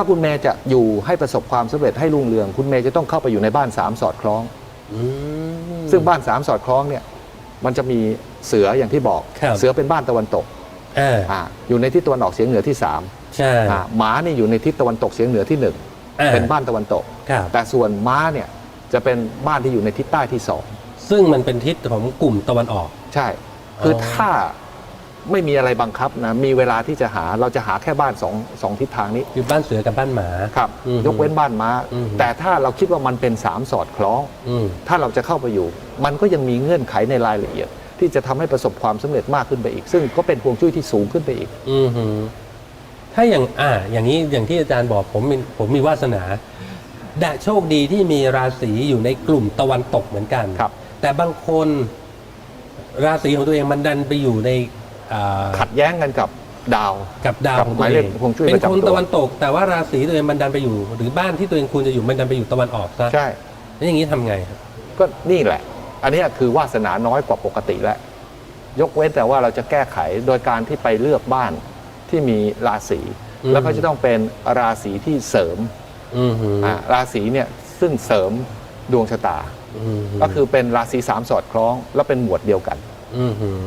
ถ้าคุณเมย์จะอยู่ให้ประสบความสำเร็จให้รุ่งเรือง คุณเมย์จะต้องเข้าไปอยู่ในบ้านสามสอดคล้อง อืม ซึ่งบ้านสามสอดคล้องเนี่ยมันจะมีเสืออย่างที่บอก ครับ เสือเป็นบ้านตะวันตกอ่าอ่าอยู่ในทิศตะวันออกเฉียงเหนือที่สามใช่อ่าหมานี่อยู่ในทิศตะวันตกเฉียงเหนือที่หนึ่งอ่าเป็นบ้านตะวันตก ครับ แต่ส่วนม้าเนี่ยจะเป็นบ้านที่อยู่ในทิศใต้ที่สองซึ่งมันเป็นทิศของกลุ่มตะวันออก ใช่ คือออ ถ้า ไม่มีอะไรบังคับนะมีเวลาที่จะหาเราจะหาแค่บ้านสองสองทิศทางนี้คือบ้านเสือกับบ้านหมาครับอืม ยกเว้นบ้านม้า อืม แต่ถ้าเราคิดว่ามันเป็นสามสอดคล้อง อืม ถ้าเราจะเข้าไปอยู่ มันก็ยังมีเงื่อนไขในรายละเอียด ที่จะทำให้ประสบความสำเร็จมากขึ้นไปอีก ซึ่งก็เป็นพวงจุ้ยที่สูงขึ้นไปอีก อือหือถ้าอย่างอ่า อย่างนี้อย่างที่อาจารย์บอกผมมีผมมีวาสนาดะโชคดีที่มีราศีอยู่ในกลุ่มตะวันตกเหมือนกันครับ แต่บางคน ราศีของตัวเองมันดันไปอยู่ใน อ่าขัดแย้งกันกับดาว กับดาวกับของหตัวมายเอเลขงฮวงจุ้ยเป็ปนระจำคนตัวตะวันตก แต่ว่าราศีตัวเองมันดันไปอยู่ หรือบ้านที่ตัวเองควรจะอยู่มันดันไปอยู่ตะวันออกซะใช่ แล้วอย่างนี้ทำไงครับก็นี่แหละ อันเนี้ยคือวาสนาน้อยกว่าปกติแล้ว ยกเว้นแต่ว่าเราจะแก้ไขโดยการที่ไปเลือกบ้านที่มีราศีอืมแล้วก็จะต้องเป็นราศีที่เสริมอือหืออ่าราศีเนี่ยซึ่งเสริมดวงชะตาอือหือก็คือเป็นราศีสามสอดคล้อง แล้วเป็นหมวดเดียวกันอือหือ